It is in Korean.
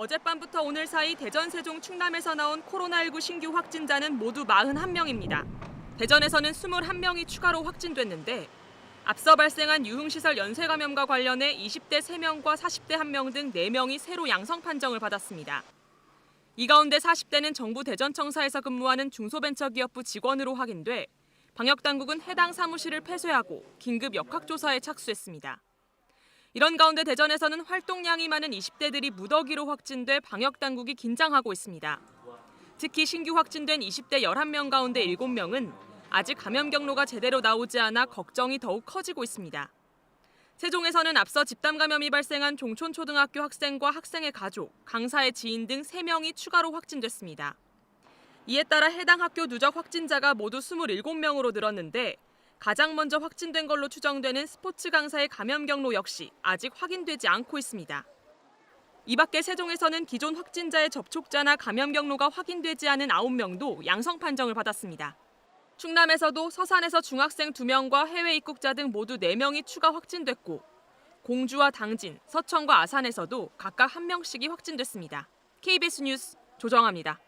어젯밤부터 오늘 사이 대전, 세종, 충남에서 나온 코로나19 신규 확진자는 모두 41명입니다. 대전에서는 21명이 추가로 확진됐는데 앞서 발생한 유흥시설 연쇄 감염과 관련해 20대 3명과 40대 1명 등 4명이 새로 양성 판정을 받았습니다. 이 가운데 40대는 정부 대전청사에서 근무하는 중소벤처기업부 직원으로 확인돼 방역당국은 해당 사무실을 폐쇄하고 긴급 역학조사에 착수했습니다. 이런 가운데 대전에서는 활동량이 많은 20대들이 무더기로 확진돼 방역 당국이 긴장하고 있습니다. 특히 신규 확진된 20대 11명 가운데 7명은 아직 감염 경로가 제대로 나오지 않아 걱정이 더욱 커지고 있습니다. 세종에서는 앞서 집단 감염이 발생한 종촌초등학교 학생과 학생의 가족, 강사의 지인 등 3명이 추가로 확진됐습니다. 이에 따라 해당 학교 누적 확진자가 모두 27명으로 늘었는데 가장 먼저 확진된 걸로 추정되는 스포츠 강사의 감염 경로 역시 아직 확인되지 않고 있습니다. 이 밖에 세종에서는 기존 확진자의 접촉자나 감염 경로가 확인되지 않은 9명도 양성 판정을 받았습니다. 충남에서도 서산에서 중학생 2명과 해외 입국자 등 모두 4명이 추가 확진됐고 공주와 당진, 서천과 아산에서도 각각 1명씩이 확진됐습니다. KBS 뉴스 조정합니다.